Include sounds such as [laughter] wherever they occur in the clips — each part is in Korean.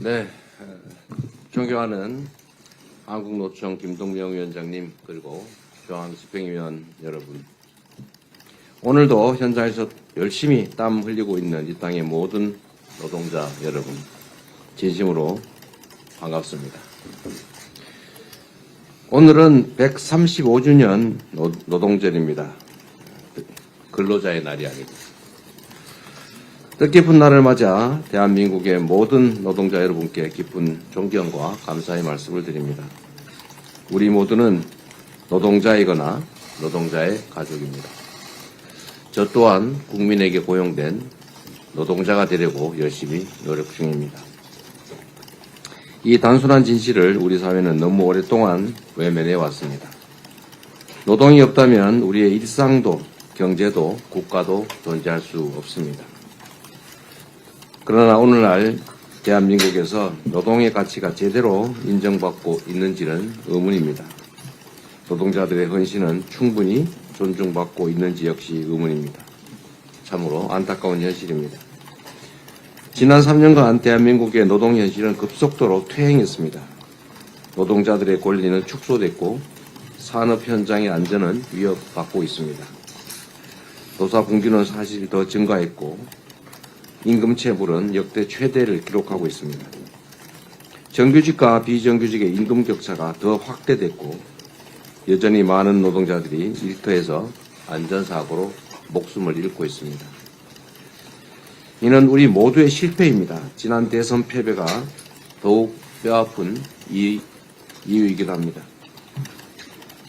네, 어, 존경하는 한국노총 김동명 위원장님 그리고 조항 집행위원 여러분. 오늘도 현장에서 열심히 땀 흘리고 있는 이 땅의 모든 노동자 여러분, 진심으로 반갑습니다. 오늘은 135주년 노동절입니다. 근로자의 날이 아니고. 뜻깊은 날을 맞아 대한민국의 모든 노동자 여러분께 깊은 존경과 감사의 말씀을 드립니다. 우리 모두는 노동자이거나 노동자의 가족입니다. 저 또한 국민에게 고용된 노동자가 되려고 열심히 노력 중입니다. 이 단순한 진실을 우리 사회는 너무 오랫동안 외면해 왔습니다. 노동이 없다면 우리의 일상도 경제도 국가도 존재할 수 없습니다. 그러나 오늘날 대한민국에서 노동의 가치가 제대로 인정받고 있는지는 의문입니다. 노동자들의 헌신은 충분히 존중받고 있는지 역시 의문입니다. 참으로 안타까운 현실입니다. 지난 3년간 대한민국의 노동 현실은 급속도로 퇴행했습니다. 노동자들의 권리는 축소됐고 산업 현장의 안전은 위협받고 있습니다. 노사 분규는 사실 더 증가했고 임금 체불은 역대 최대를 기록하고 있습니다. 정규직과 비정규직의 임금 격차가 더 확대됐고 여전히 많은 노동자들이 일터에서 안전사고로 목숨을 잃고 있습니다. 이는 우리 모두의 실패입니다. 지난 대선 패배가 더욱 뼈아픈 이, 이유이기도 합니다.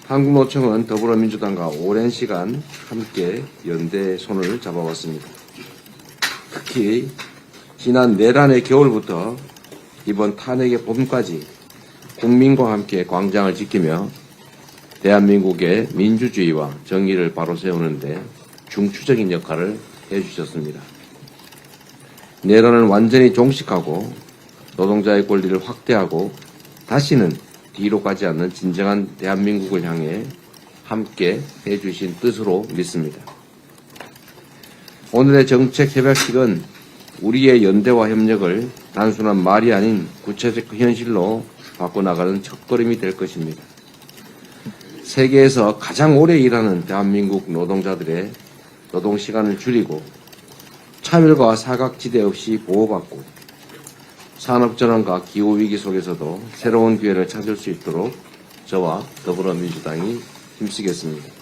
한국노총은 더불어민주당과 오랜 시간 함께 연대 손을 잡아왔습니다. 특히 지난 내란의 겨울부터 이번 탄핵의 봄까지 국민과 함께 광장을 지키며 대한민국의 민주주의와 정의를 바로 세우는데 중추적인 역할을 해주셨습니다. 내란을 완전히 종식하고 노동자의 권리를 확대하고 다시는 뒤로 가지 않는 진정한 대한민국을 향해 함께 해주신 뜻으로 믿습니다. 오늘의 정책 협약식은 우리의 연대와 협력을 단순한 말이 아닌 구체적 현실로 바꿔나가는 첫걸음이 될 것입니다. 세계에서 가장 오래 일하는 대한민국 노동자들의 노동 시간을 줄이고 차별과 사각지대 없이 보호받고 산업전환과 기후위기 속에서도 새로운 기회를 찾을 수 있도록 저와 더불어민주당이 힘쓰겠습니다.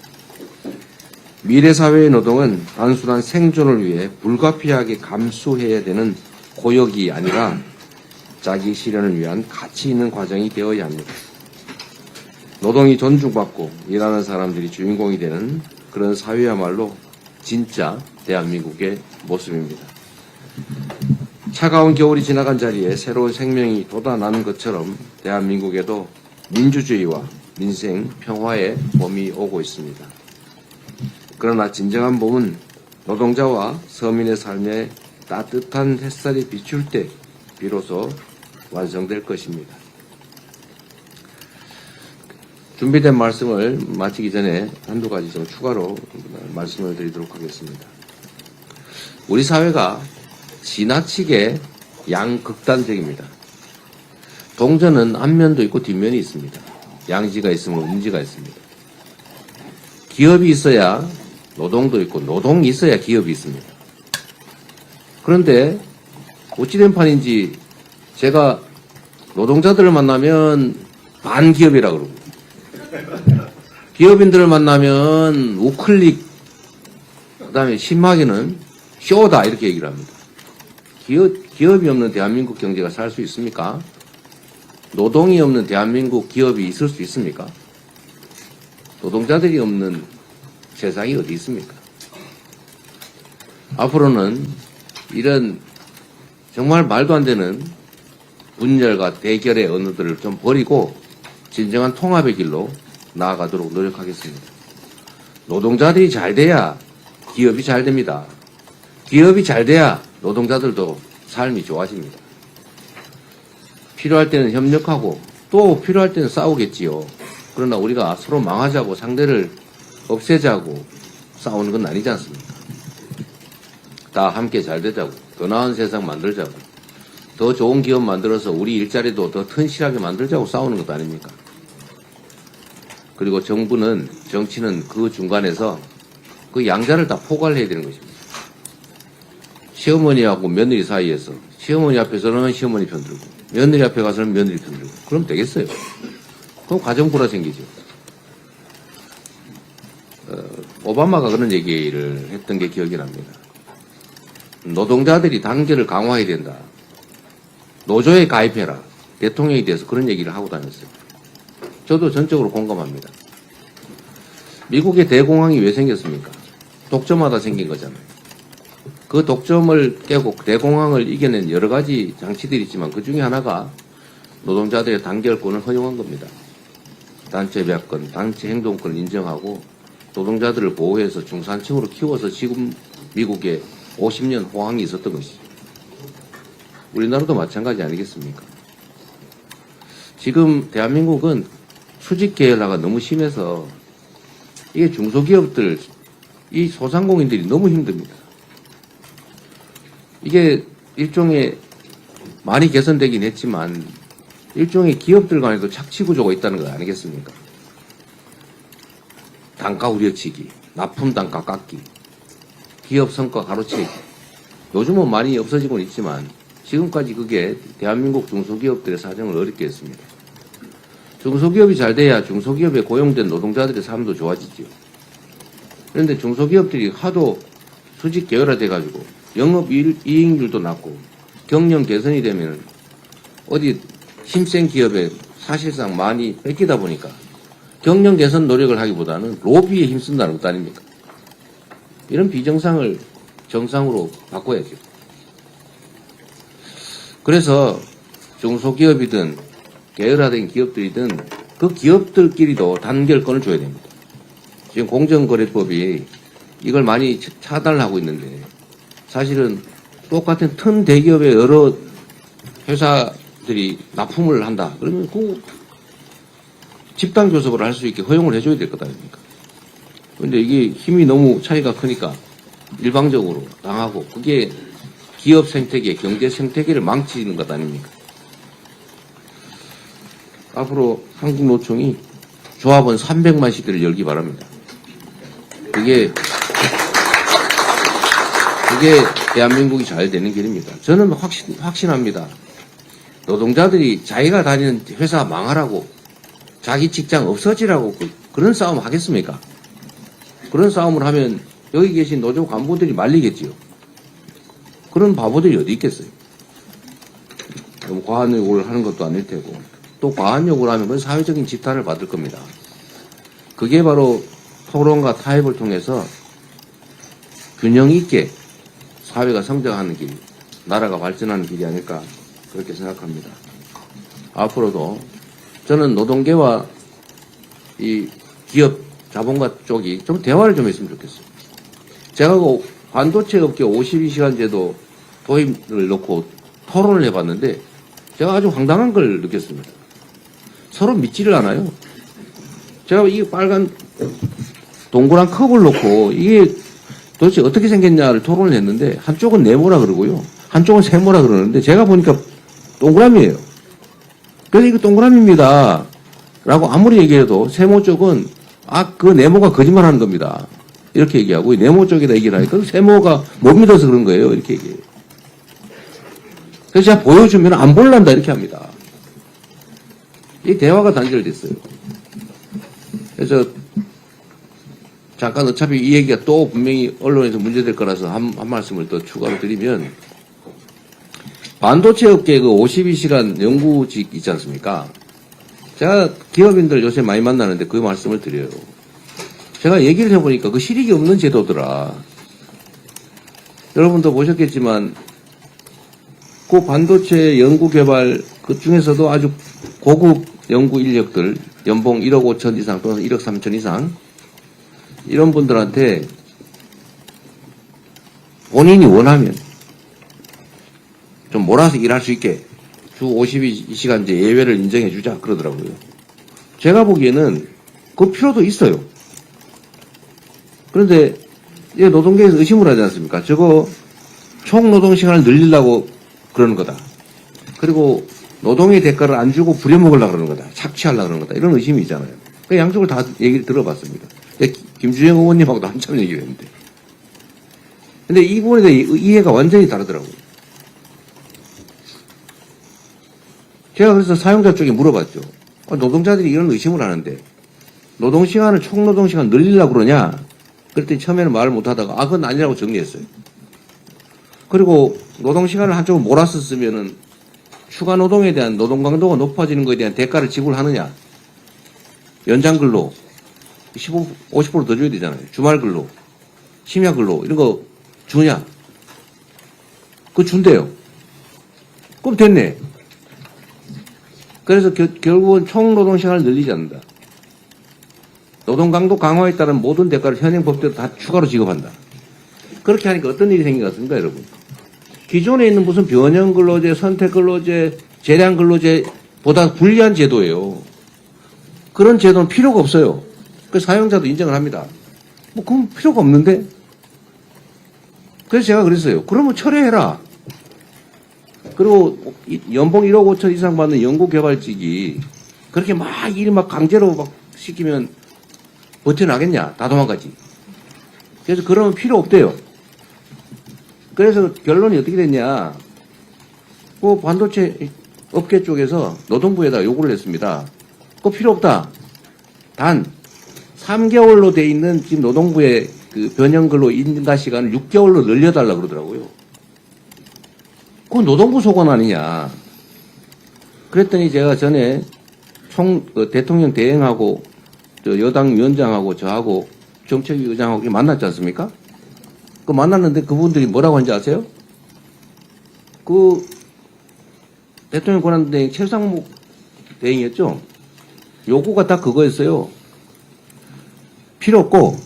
미래 사회의 노동은 단순한 생존을 위해 불가피하게 감수해야 되는 고역이 아니라 자기 실현을 위한 가치 있는 과정이 되어야 합니다. 노동이 존중받고 일하는 사람들이 주인공이 되는 그런 사회야말로 진짜 대한민국의 모습입니다. 차가운 겨울이 지나간 자리에 새로운 생명이 돋아나는 것처럼 대한민국에도 민주주의와 민생, 평화의 봄이 오고 있습니다. 그러나 진정한 봄은 노동자와 서민의 삶에 따뜻한 햇살이 비출 때 비로소 완성될 것입니다. 준비된 말씀을 마치기 전에 한두 가지 좀 추가로 말씀을 드리도록 하겠습니다. 우리 사회가 지나치게 양극단적입니다. 동전은 앞면도 있고 뒷면이 있습니다. 양지가 있으면 음지가 있습니다. 기업이 있어야 노동도 있고 노동이 있어야 기업이 있습니다. 그런데 어찌된 판인지 제가 노동자들을 만나면 반기업이라고 그러고 기업인들을 만나면 우클릭 그다음에 심하게는 쇼다 이렇게 얘기를 합니다. 기업, 기업이 없는 대한민국 경제가 살 수 있습니까? 노동이 없는 대한민국 기업이 있을 수 있습니까? 노동자들이 없는 세상이 어디 있습니까? 앞으로는 이런 정말 말도 안 되는 분열과 대결의 언어들을 좀 버리고 진정한 통합의 길로 나아가도록 노력하겠습니다. 노동자들이 잘 돼야 기업이 잘 됩니다. 기업이 잘 돼야 노동자들도 삶이 좋아집니다. 필요할 때는 협력하고 또 필요할 때는 싸우겠지요. 그러나 우리가 서로 망하자고 상대를 없애자고 싸우는 건 아니지 않습니까? 다 함께 잘 되자고 더 나은 세상 만들자고 더 좋은 기업 만들어서 우리 일자리도 더 튼실하게 만들자고 싸우는 것도 아닙니까? 그리고 정부는, 정치는 그 중간에서 그 양자를 다 포괄해야 되는 것입니다. 시어머니하고 며느리 사이에서 시어머니 앞에서는 시어머니 편 들고 며느리 앞에 가서는 며느리 편 들고 그럼 되겠어요. 그럼 가정부라 생기죠. 어, 오바마가 그런 얘기를 했던 게 기억이 납니다. 노동자들이 단결을 강화해야 된다. 노조에 가입해라. 대통령에 대해서 그런 얘기를 하고 다녔어요. 저도 전적으로 공감합니다. 미국의 대공황이 왜 생겼습니까? 독점하다 생긴 거잖아요. 그 독점을 깨고 대공황을 이겨낸 여러 가지 장치들이 있지만 그 중에 하나가 노동자들의 단결권을 허용한 겁니다. 단체 배합권, 단체 행동권을 인정하고 노동자들을 보호해서 중산층으로 키워서 지금 미국에 50년 호황이 있었던 것이죠. 우리나라도 마찬가지 아니겠습니까? 지금 대한민국은 수직 계열화가 너무 심해서 이게 중소기업들, 이 소상공인들이 너무 힘듭니다. 이게 일종의 많이 개선되긴 했지만 일종의 기업들 간에도 착취 구조가 있다는 거 아니겠습니까? 단가 우려치기, 납품 단가 깎기, 기업 성과 가로채기. 요즘은 많이 없어지고는 있지만 지금까지 그게 대한민국 중소기업들의 사정을 어렵게 했습니다. 중소기업이 잘 돼야 중소기업에 고용된 노동자들의 삶도 좋아지죠. 그런데 중소기업들이 하도 수직 계열화돼 가지고 영업 이익- 이익률도 낮고 경영 개선이 되면 어디 힘센 기업에 사실상 많이 뺏기다 보니까 경영 개선 노력을 하기보다는 로비에 힘쓴다는 것도 아닙니까? 이런 비정상을 정상으로 바꿔야죠. 그래서 중소기업이든 계열화된 기업들이든 그 기업들끼리도 단결권을 줘야 됩니다. 지금 공정거래법이 이걸 많이 차- 차단을 하고 있는데 사실은 똑같은 큰 대기업의 여러 회사들이 납품을 한다. 그러면 그 집단 교섭을 할 수 있게 허용을 해줘야 될 것 아닙니까? 근데 이게 힘이 너무 차이가 크니까 일방적으로 당하고 그게 기업 생태계, 경제 생태계를 망치는 것 아닙니까? 앞으로 한국노총이 조합원 300만 시대를 열기 바랍니다. 그게 그게 대한민국이 잘 되는 길입니다. 저는 확신, 확신합니다. 노동자들이 자기가 다니는 회사 망하라고 자기 직장 없어지라고 그, 그런 싸움 하겠습니까? 그런 싸움을 하면 여기 계신 노조 간부들이 말리겠지요. 그런 바보들이 어디 있겠어요? 너무 과한 요구를 하는 것도 아닐 테고 또 과한 요구를 하면 그건 사회적인 지탄을 받을 겁니다. 그게 바로 토론과 타협을 통해서 균형 있게 사회가 성장하는 길, 나라가 발전하는 길이 아닐까 그렇게 생각합니다. 앞으로도 저는 노동계와 이 기업 자본가 쪽이 좀 대화를 좀 했으면 좋겠어요. 제가 그 반도체 업계 52시간 제도 도입을 놓고 토론을 해봤는데 제가 아주 황당한 걸 느꼈습니다. 서로 믿지를 않아요. 제가 이 빨간 동그란 컵을 놓고 이게 도대체 어떻게 생겼냐를 토론을 했는데 한쪽은 네모라 그러고요. 한쪽은 세모라 그러는데 제가 보니까 동그라미예요. 그래서 이거 동그라미입니다. 라고 아무리 얘기해도 세모 쪽은 아, 그 네모가 거짓말 하는 겁니다. 이렇게 얘기하고 이 네모 쪽에다 얘기를 하니까 그 세모가 못 믿어서 그런 거예요. 이렇게 얘기해요. 그래서 제가 보여주면 안 볼란다 이렇게 합니다. 이 대화가 단절됐어요. 그래서 잠깐 어차피 이 얘기가 또 분명히 언론에서 문제될 거라서 한, 한 말씀을 더 추가로 드리면 반도체 업계 그 52시간 연구직 있지 않습니까? 제가 기업인들 요새 많이 만나는데 그 말씀을 드려요. 제가 얘기를 해보니까 그 실익이 없는 제도더라. 여러분도 보셨겠지만 그 반도체 연구 개발 그 중에서도 아주 고급 연구 인력들 연봉 1억 5천 이상 또는 1억 3천 이상 이런 분들한테 본인이 원하면 좀 몰아서 일할 수 있게 주 52시간제 예외를 인정해 주자 그러더라고요. 제가 보기에는 그 필요도 있어요. 그런데 이 노동계에서 의심을 하지 않습니까? 저거 총 노동 시간을 늘리려고 그러는 거다. 그리고 노동의 대가를 안 주고 부려먹으려고 그러는 거다. 착취하려고 그러는 거다. 이런 의심이 있잖아요. 그 양쪽을 다 얘기를 들어봤습니다. 김주영 의원님하고도 한참 얘기를 했는데. 근데 이 부분에 대해 이- 이해가 완전히 다르더라고요. 제가 그래서 사용자 쪽에 물어봤죠. 어, 노동자들이 이런 의심을 하는데 노동시간을 총노동시간 늘리려고 그러냐? 그랬더니 처음에는 말을 못하다가 아 그건 아니라고 정리했어요. 그리고 노동시간을 한쪽으로 몰아서 쓰면은 추가 노동에 대한 노동 강도가 높아지는 것에 대한 대가를 지불하느냐? 연장 근로 15, 50%더 줘야 되잖아요. 주말 근로, 심야 근로 이런 거 주냐? 그거 준대요. 그럼 됐네. 그래서 겨- 결국은 총 노동 시간을 늘리지 않는다. 노동 강도 강화에 따른 모든 대가를 현행 법대로 다 추가로 지급한다. 그렇게 하니까 어떤 일이 생긴 것 같습니까, 여러분? 기존에 있는 무슨 변형 근로제, 선택 근로제, 재량 근로제보다 불리한 제도예요. 그런 제도는 필요가 없어요. 그 사용자도 인정을 합니다. 뭐 그건 필요가 없는데. 그래서 제가 그랬어요. 그러면 철회해라. 그리고 이- 연봉 1억 5천 이상 받는 연구개발직이 그렇게 막 일 막 강제로 막 시키면 버텨나겠냐? 다 도망가지. 그래서 그러면 필요 없대요. 그래서 결론이 어떻게 됐냐? 그 반도체 업계 쪽에서 노동부에다 요구를 했습니다. 그거 필요 없다. 단 3개월로 돼 있는 지금 노동부의 그 변형 근로 인가 시간을 6개월로 늘려달라 그러더라고요. 그건 노동부 소관 아니냐. 그랬더니 제가 전에 총 어, 대통령 대행하고 저 여당 위원장하고 저하고 정책위 의장하고 만났지 않습니까? 그 만났는데 그분들이 뭐라고 하는지 아세요? 그 대통령 권한 대행 최상목 대행이었죠? 요구가 다 그거였어요. 필요 없고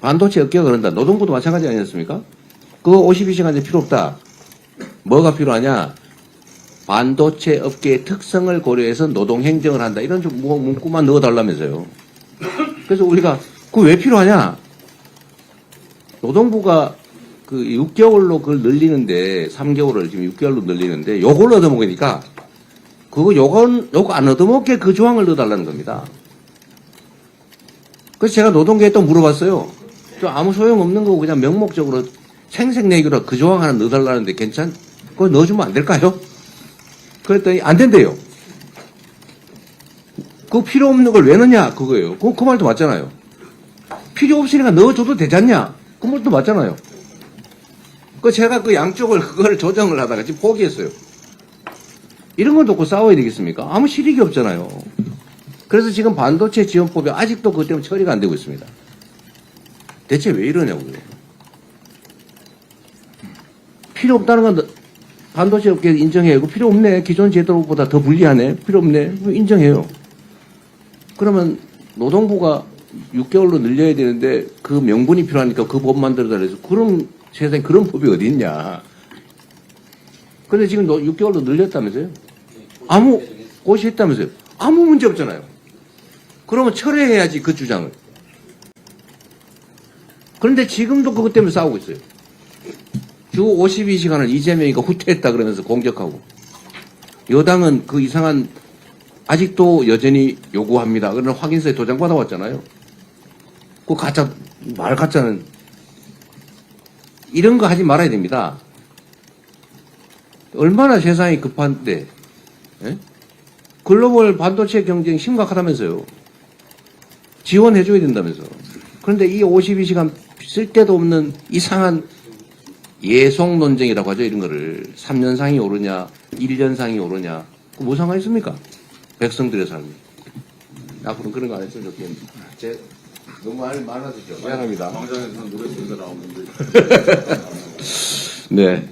반도체 업계가 그런다. 노동부도 마찬가지 아니었습니까? 그거 52시간제 필요 없다. 뭐가 필요하냐? 반도체 업계의 특성을 고려해서 노동 행정을 한다. 이런 좀 문- 문구만 넣어달라면서요. 그래서 우리가 그거 왜 필요하냐? 노동부가 그 6개월로 그걸 늘리는데 3개월을 지금 6개월로 늘리는데 요걸 얻어먹으니까 그거 요건 요거 안 얻어먹게 그 조항을 넣어달라는 겁니다. 그래서 제가 노동계에 또 물어봤어요. 저 아무 소용 없는 거고 그냥 명목적으로 생색내기로 그 조항 하나 넣어달라는데 괜찮? 그거 넣어주면 안 될까요? 그랬더니 안 된대요. 그거 필요 없는 걸 왜 넣냐? 그거예요. 그, 그 말도 맞잖아요. 필요 없으니까 넣어줘도 되잖냐? 그 말도 맞잖아요. 그 제가 그 양쪽을 그걸 조정을 하다가 지금 포기했어요. 이런 건 놓고 싸워야 되겠습니까? 아무 실익이 없잖아요. 그래서 지금 반도체 지원법이 아직도 그것 때문에 처리가 안 되고 있습니다. 대체 왜 이러냐고요. 필요 없다는 건 반도체 업계 인정해요. 필요 없네. 기존 제도보다 더 불리하네. 필요 없네. 인정해요. 그러면 노동부가 6개월로 늘려야 되는데 그 명분이 필요하니까 그 법 만들어달라 해서 그런 세상에 그런 법이 어디 있냐. 근데 지금 너 6개월로 늘렸다면서요? 아무 고시했다면서요? 아무 문제 없잖아요. 그러면 철회해야지 그 주장을. 그런데 지금도 그것 때문에 싸우고 있어요. 주 52시간을 이재명이가 후퇴했다 그러면서 공격하고 여당은 그 이상한 아직도 여전히 요구합니다. 그런 확인서에 도장 받아왔잖아요. 그 가짜 말 가짜는 이런 거 하지 말아야 됩니다. 얼마나 세상이 급한데 예? 글로벌 반도체 경쟁 심각하다면서요. 지원해줘야 된다면서. 그런데 이 52시간 쓸데도 없는 이상한 예속 논쟁이라고 하죠. 이런 거를 3년상이 오르냐 1년상이 오르냐 그뭐 상관 있습니까? 백성들의 삶이. 앞으로 그런 거 안 했으면 좋겠는데. 제 너무 말 많아지죠. 미안합니다. 광장에서 노래 부르다 나오는데 [laughs] 네.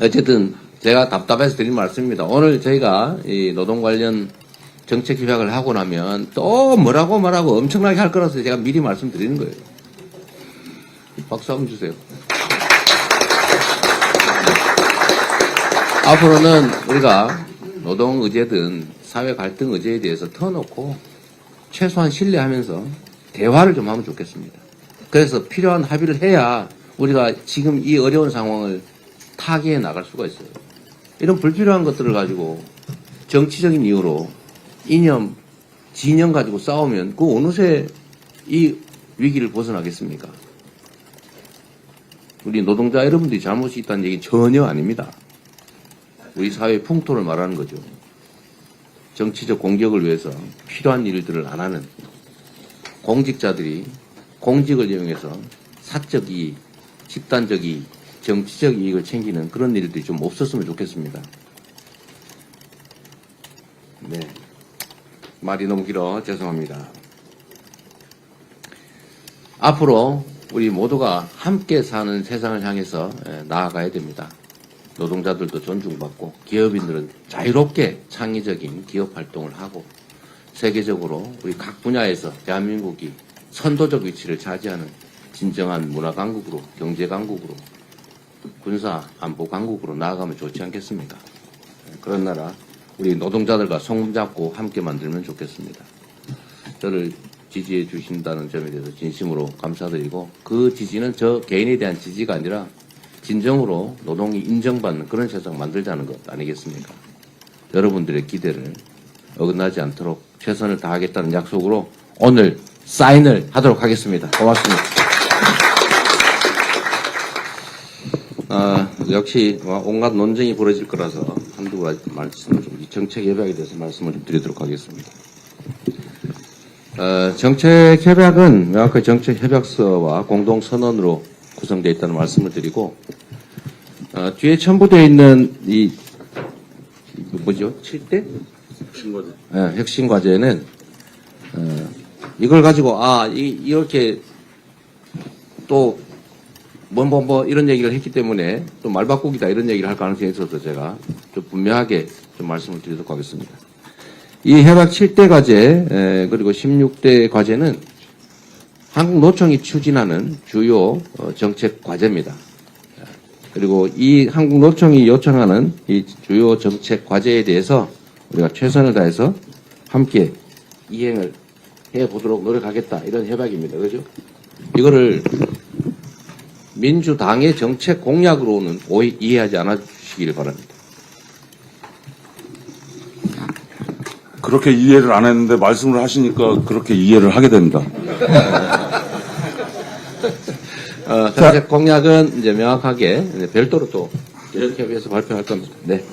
어쨌든 제가 답답해서 드린 말씀입니다. 오늘 저희가 이 노동 관련 정책 기획을 하고 나면 또 뭐라고 뭐라고 엄청나게 할 거라서 제가 미리 말씀드리는 거예요. 박수 한번 주세요. 앞으로는 우리가 노동 의제든 사회 갈등 의제에 대해서 터놓고 최소한 신뢰하면서 대화를 좀 하면 좋겠습니다. 그래서 필요한 합의를 해야 우리가 지금 이 어려운 상황을 타개해 나갈 수가 있어요. 이런 불필요한 것들을 가지고 정치적인 이유로 이념, 진영 가지고 싸우면 그 어느새 이 위기를 벗어나겠습니까? 우리 노동자 여러분들이 잘못이 있다는 얘기는 전혀 아닙니다. 우리 사회의 풍토를 말하는 거죠. 정치적 공격을 위해서 필요한 일들을 안 하는 공직자들이 공직을 이용해서 사적 이익, 집단적 이익, 정치적 이익을 챙기는 그런 일들이 좀 없었으면 좋겠습니다. 네. 말이 너무 길어 죄송합니다. 앞으로 우리 모두가 함께 사는 세상을 향해서 예, 나아가야 됩니다. 노동자들도 존중받고 기업인들은 자유롭게 창의적인 기업 활동을 하고 세계적으로 우리 각 분야에서 대한민국이 선도적 위치를 차지하는 진정한 문화 강국으로 경제 강국으로 군사 안보 강국으로 나아가면 좋지 않겠습니까? 그런 나라 우리 노동자들과 손잡고 함께 만들면 좋겠습니다. 저를 지지해 주신다는 점에 대해서 진심으로 감사드리고 그 지지는 저 개인에 대한 지지가 아니라 진정으로 노동이 인정받는 그런 세상 만들자는 것 아니겠습니까? 여러분들의 기대를 어긋나지 않도록 최선을 다하겠다는 약속으로 오늘 사인을 하도록 하겠습니다. 고맙습니다. 아, 역시 온갖 논쟁이 벌어질 거라서 한두 가지 말씀을 좀, 이 정책 협약에 대해서 말씀을 좀 드리도록 하겠습니다. 어, 정책 협약은 명확하게 정책 협약서와 공동 선언으로 구성되어 있다는 말씀을 드리고 어, 뒤에 첨부되어 있는 이, 이 뭐죠? 7대? 신고제. 예, 핵심 과제는 어, 이걸 가지고 아 이, 이렇게 또뭐뭐 뭐 이런 얘기를 했기 때문에 또 말 바꾸기다 이런 얘기를 할 가능성이 있어서 제가 좀 분명하게 좀 말씀을 드리도록 하겠습니다. 이 협약 7대 과제 에, 그리고 16대 과제는 한국 노총이 추진하는 주요 어, 정책 과제입니다. 그리고 이 한국 노총이 요청하는 이 주요 정책 과제에 대해서 우리가 최선을 다해서 함께 이행을 해 보도록 노력하겠다 이런 협약입니다. 그죠? 이거를 민주당의 정책 공약으로는 오해, 이해하지 않아 주시기를 바랍니다. 그렇게 이해를 안 했는데 말씀을 하시니까 그렇게 이해를 하게 됩니다. 어, 정책 공약은 이제 명확하게 이제 별도로 또 이렇게 협의해서 발표할 겁니다. 네.